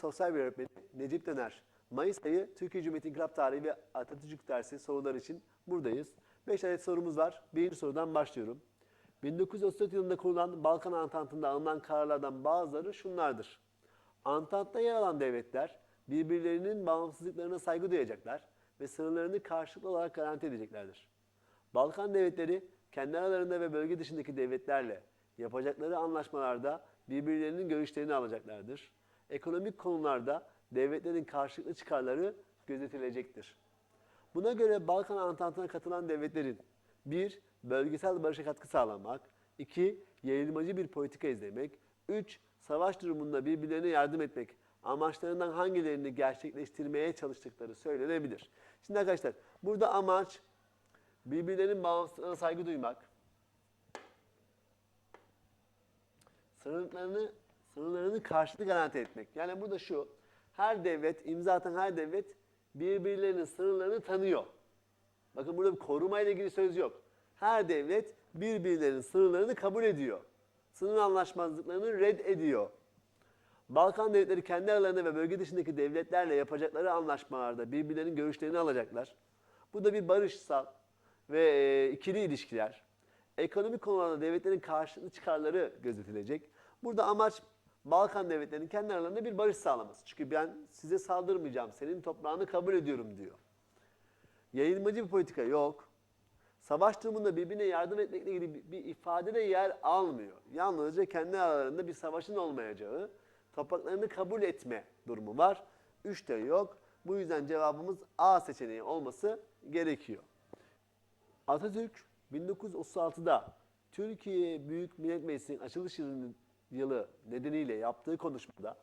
sosyal bir öğretmeni Necip Döner. Mayıs ayı Türkiye Cumhuriyeti İnkılap Tarihi ve Atatürk dersi sorular için buradayız. 5 adet sorumuz var. Birinci sorudan başlıyorum. 1934 yılında kurulan Balkan Antantı'nda alınan kararlardan bazıları şunlardır. Antantta yer alan devletler birbirlerinin bağımsızlıklarına saygı duyacaklar ve sınırlarını karşılıklı olarak garanti edeceklerdir. Balkan devletleri kendi aralarında ve bölge dışındaki devletlerle yapacakları anlaşmalarda birbirlerinin görüşlerini alacaklardır. Ekonomik konularda devletlerin karşılıklı çıkarları gözetilecektir. Buna göre Balkan Antantı'na katılan devletlerin 1. Bölgesel barışa katkı sağlamak 2. Yayılmacı bir politika izlemek 3. Savaş durumunda birbirlerine yardım etmek amaçlarından hangilerini gerçekleştirmeye çalıştıkları söylenebilir. Şimdi arkadaşlar burada amaç birbirlerinin bağımsızlığına saygı duymak, sınırlarını sınırlarını karşılıklı garanti etmek. Yani burada şu, her devlet, imza atan her devlet birbirlerinin sınırlarını tanıyor. Bakın burada bir koruma ile ilgili söz yok. Her devlet birbirlerinin sınırlarını kabul ediyor. Sınır anlaşmazlıklarını red ediyor. Balkan devletleri kendi aralarında ve bölge dışındaki devletlerle yapacakları anlaşmalarda birbirlerinin görüşlerini alacaklar. Bu da bir barışsal ve e, ikili ilişkiler. Ekonomik konularda devletlerin karşılıklı çıkarları gözetilecek. Burada amaç Balkan devletlerinin kendi aralarında bir barış sağlaması. Çünkü ben size saldırmayacağım, senin toprağını kabul ediyorum diyor. Yayılmacı bir politika yok. Savaş durumunda birbirine yardım etmekle ilgili bir- ifade de yer almıyor. Yalnızca kendi aralarında bir savaşın olmayacağı, topraklarını kabul etme durumu var. Üç de yok. Bu yüzden cevabımız A seçeneği olması gerekiyor. Atatürk 1936'da Türkiye Büyük Millet Meclisi'nin açılış yılı- yılı nedeniyle yaptığı konuşmada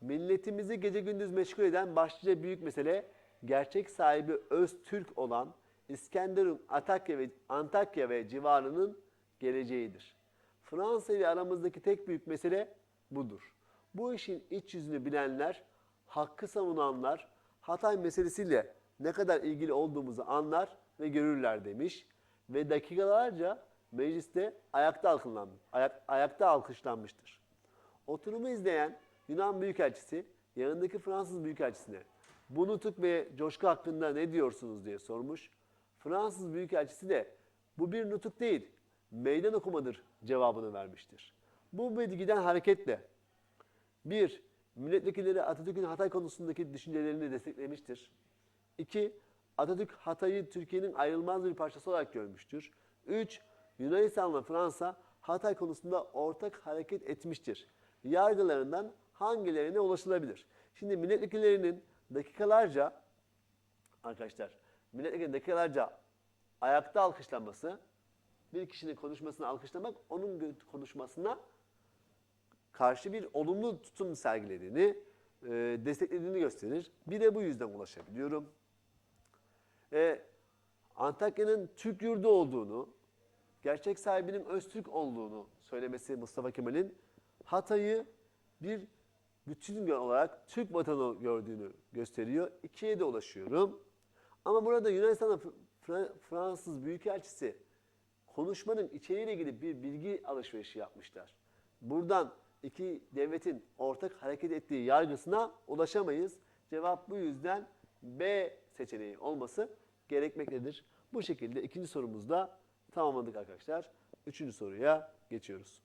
milletimizi gece gündüz meşgul eden başlıca büyük mesele gerçek sahibi öz Türk olan İskenderun, Antakya ve, Antakya ve civarının geleceğidir. Fransa ile aramızdaki tek büyük mesele budur. Bu işin iç yüzünü bilenler, hakkı savunanlar, Hatay meselesiyle ne kadar ilgili olduğumuzu anlar ve görürler demiş. Ve dakikalarca mecliste ayakta, alkışlan, ayak, ayakta alkışlanmıştır. Oturumu izleyen Yunan Büyükelçisi yanındaki Fransız Büyükelçisine bu nutuk ve coşku hakkında ne diyorsunuz diye sormuş. Fransız Büyükelçisi de bu bir nutuk değil, meydan okumadır cevabını vermiştir. Bu bilgiden hareketle bir, milletvekilleri Atatürk'ün Hatay konusundaki düşüncelerini desteklemiştir. İki, Atatürk Hatay'ı Türkiye'nin ayrılmaz bir parçası olarak görmüştür. Üç, Yunanistan'la Fransa Hatay konusunda ortak hareket etmiştir. Yargılarından hangilerine ulaşılabilir? Şimdi milletvekillerinin dakikalarca, arkadaşlar, milletvekillerinin dakikalarca ayakta alkışlanması, bir kişinin konuşmasını alkışlamak, onun konuşmasına karşı bir olumlu tutum sergilediğini, e, desteklediğini gösterir. Bir de bu yüzden ulaşabiliyorum. E, Antakya'nın Türk yurdu olduğunu, gerçek sahibinin Öztürk olduğunu söylemesi Mustafa Kemal'in Hatay'ı bir bütün olarak Türk vatanı gördüğünü gösteriyor. İkiye de ulaşıyorum. Ama burada Yunanistan'da Fr- Fra- Fransız Büyükelçisi konuşmanın içeriğiyle ilgili bir bilgi alışverişi yapmışlar. Buradan iki devletin ortak hareket ettiği yargısına ulaşamayız. Cevap bu yüzden B seçeneği olması gerekmektedir. Bu şekilde ikinci sorumuzda tamamladık arkadaşlar. Üçüncü soruya geçiyoruz.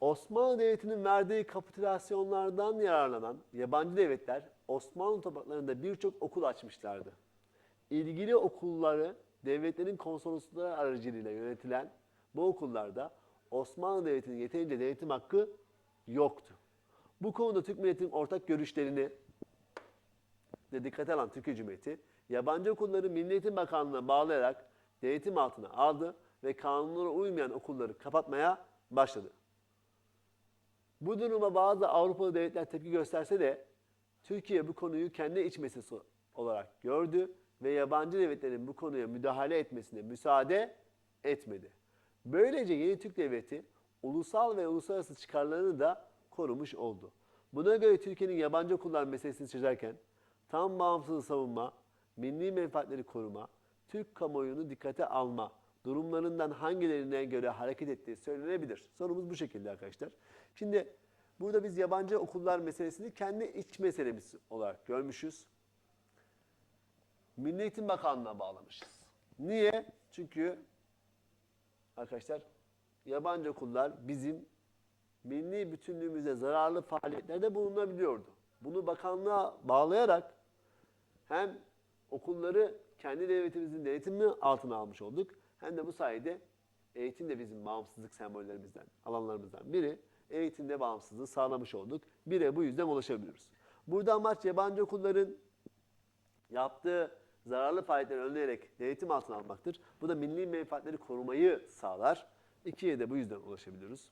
Osmanlı Devleti'nin verdiği kapitülasyonlardan yararlanan yabancı devletler Osmanlı topraklarında birçok okul açmışlardı. İlgili okulları devletlerin konsolosluğu aracılığıyla yönetilen bu okullarda Osmanlı Devleti'nin yeterince denetim hakkı yoktu. Bu konuda Türk milletinin ortak görüşlerini de dikkate alan Türkiye Cumhuriyeti, yabancı okulları Milli Eğitim Bakanlığı'na bağlayarak denetim altına aldı ve kanunlara uymayan okulları kapatmaya başladı. Bu duruma bazı Avrupalı devletler tepki gösterse de Türkiye bu konuyu kendi iç meselesi olarak gördü ve yabancı devletlerin bu konuya müdahale etmesine müsaade etmedi. Böylece yeni Türk Devleti ulusal ve uluslararası çıkarlarını da korumuş oldu. Buna göre Türkiye'nin yabancı okullar meselesini çözerken tam bağımsızlığı savunma, milli menfaatleri koruma, Türk kamuoyunu dikkate alma durumlarından hangilerine göre hareket ettiği söylenebilir. Sorumuz bu şekilde arkadaşlar. Şimdi burada biz yabancı okullar meselesini kendi iç meselemiz olarak görmüşüz. Milli Eğitim Bakanlığı'na bağlamışız. Niye? Çünkü arkadaşlar yabancı okullar bizim milli bütünlüğümüze zararlı faaliyetlerde bulunabiliyordu. Bunu bakanlığa bağlayarak hem okulları kendi devletimizin denetimi altına almış olduk hem de bu sayede eğitim de bizim bağımsızlık sembollerimizden, alanlarımızdan biri. Eğitimde bağımsızlığı sağlamış olduk. Bire bu yüzden ulaşabiliyoruz. Burada amaç yabancı okulların yaptığı zararlı faaliyetleri önleyerek denetim altına almaktır. Bu da milli menfaatleri korumayı sağlar. İkiye de bu yüzden ulaşabiliyoruz.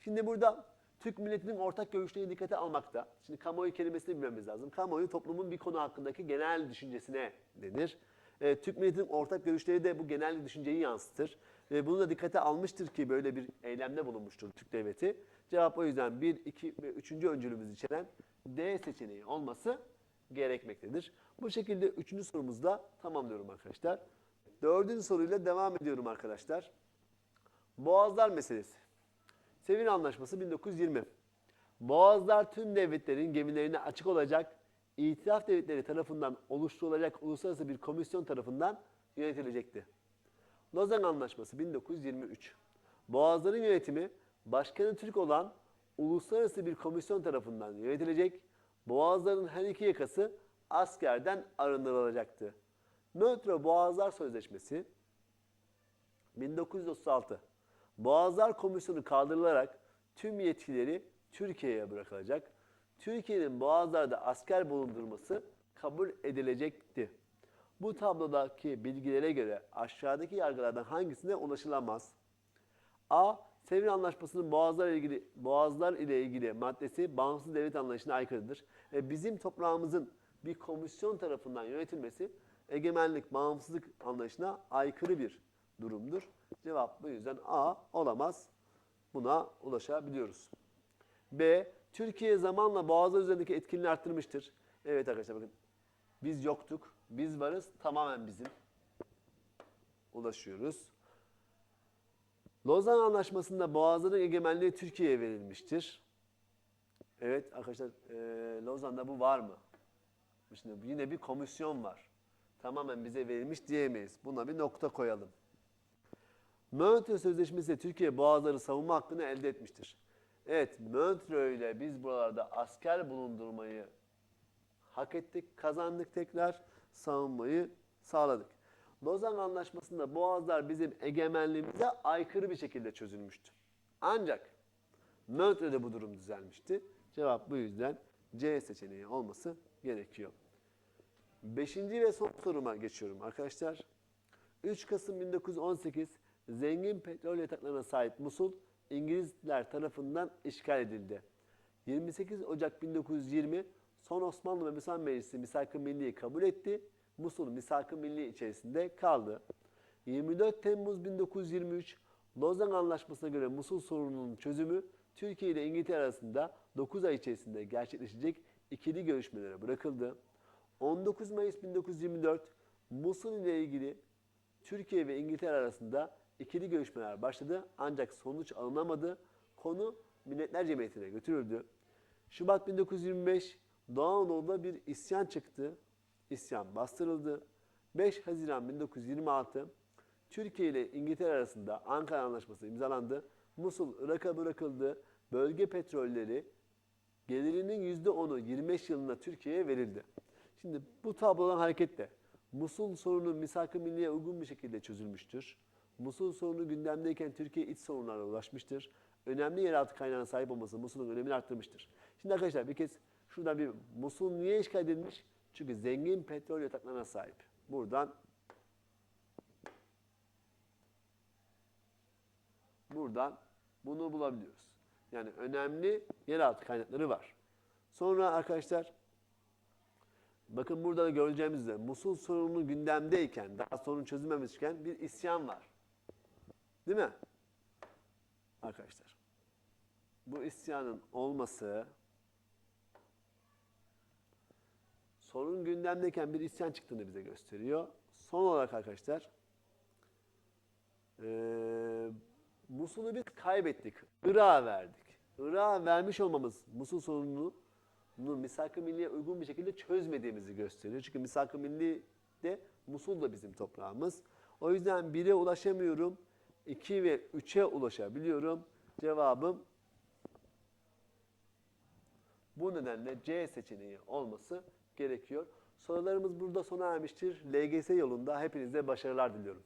Şimdi burada Türk milletinin ortak görüşlerini dikkate almakta. Şimdi kamuoyu kelimesini bilmemiz lazım. Kamuoyu toplumun bir konu hakkındaki genel düşüncesine denir. E, Türk milletinin ortak görüşleri de bu genel düşünceyi yansıtır. Ve bunu da dikkate almıştır ki böyle bir eylemde bulunmuştur Türk devleti. Cevap o yüzden 1, 2 ve 3. öncülümüz içeren D seçeneği olması gerekmektedir. Bu şekilde üçüncü sorumuzda tamamlıyorum arkadaşlar. Dördüncü soruyla devam ediyorum arkadaşlar. Boğazlar meselesi. Sevil Anlaşması 1920. Boğazlar tüm devletlerin gemilerine açık olacak, itiraf devletleri tarafından oluşturulacak uluslararası bir komisyon tarafından yönetilecekti. Lozan Anlaşması 1923. Boğazların yönetimi başkanı Türk olan uluslararası bir komisyon tarafından yönetilecek, boğazların her iki yakası askerden arındırılacaktı. Nötr Boğazlar Sözleşmesi 1936. Boğazlar Komisyonu kaldırılarak tüm yetkileri Türkiye'ye bırakılacak. Türkiye'nin boğazlarda asker bulundurması kabul edilecekti. Bu tablodaki bilgilere göre aşağıdaki yargılardan hangisine ulaşılamaz? A. Sevil Anlaşması'nın boğazlar, ilgili, boğazlar ile ilgili maddesi bağımsız devlet anlayışına aykırıdır. E, bizim toprağımızın bir komisyon tarafından yönetilmesi egemenlik, bağımsızlık anlayışına aykırı bir durumdur. Cevap bu yüzden A olamaz. Buna ulaşabiliyoruz. B. Türkiye zamanla boğazlar üzerindeki etkinliğini arttırmıştır. Evet arkadaşlar bakın. Biz yoktuk. Biz varız. Tamamen bizim. Ulaşıyoruz. Lozan Anlaşması'nda boğazların egemenliği Türkiye'ye verilmiştir. Evet arkadaşlar e, Lozan'da bu var mı? Şimdi yine bir komisyon var. Tamamen bize verilmiş diyemeyiz. Buna bir nokta koyalım. Montreux Sözleşmesi Türkiye boğazları savunma hakkını elde etmiştir. Evet, Montreux ile biz buralarda asker bulundurmayı hak ettik, kazandık tekrar, savunmayı sağladık. Lozan Anlaşması'nda boğazlar bizim egemenliğimize aykırı bir şekilde çözülmüştü. Ancak Montreux'de bu durum düzelmişti. Cevap bu yüzden C seçeneği olması gerekiyor. Beşinci ve son soruma geçiyorum arkadaşlar. 3 Kasım 1918 zengin petrol yataklarına sahip Musul İngilizler tarafından işgal edildi. 28 Ocak 1920 son Osmanlı ve Müslüman Meclisi Misak-ı Milli'yi kabul etti. Musul Misak-ı Milli içerisinde kaldı. 24 Temmuz 1923 Lozan Anlaşması'na göre Musul sorununun çözümü Türkiye ile İngiltere arasında 9 ay içerisinde gerçekleşecek ikili görüşmelere bırakıldı. 19 Mayıs 1924 Musul ile ilgili Türkiye ve İngiltere arasında ikili görüşmeler başladı ancak sonuç alınamadı. Konu Milletler Cemiyeti'ne götürüldü. Şubat 1925 Doğu Anadolu'da bir isyan çıktı. İsyan bastırıldı. 5 Haziran 1926 Türkiye ile İngiltere arasında Ankara Anlaşması imzalandı. Musul Irak'a bırakıldı. Bölge petrolleri gelirinin %10'u 25 yılında Türkiye'ye verildi. Şimdi bu tablodan hareketle Musul sorunu misak-ı milliye uygun bir şekilde çözülmüştür. Musul sorunu gündemdeyken Türkiye iç sorunlara ulaşmıştır. Önemli yeraltı kaynağına sahip olması Musul'un önemini arttırmıştır. Şimdi arkadaşlar bir kez şuradan bir Musul niye işgal edilmiş? Çünkü zengin petrol yataklarına sahip. Buradan buradan bunu bulabiliyoruz. Yani önemli yeraltı kaynakları var. Sonra arkadaşlar bakın burada da göreceğimiz üzere Musul sorunu gündemdeyken, daha sorun çözülmemişken bir isyan var. Değil mi? Arkadaşlar. Bu isyanın olması sorun gündemdeyken bir isyan çıktığını bize gösteriyor. Son olarak arkadaşlar Musul'u biz kaybettik. Irak'a verdik. Irak'a vermiş olmamız Musul sorununu misak-ı milliye uygun bir şekilde çözmediğimizi gösteriyor. Çünkü misak-ı milli de Musul da bizim toprağımız. O yüzden 1'e ulaşamıyorum. 2 ve 3'e ulaşabiliyorum. Cevabım bu nedenle C seçeneği olması gerekiyor. Sorularımız burada sona ermiştir. LGS yolunda hepinize başarılar diliyorum.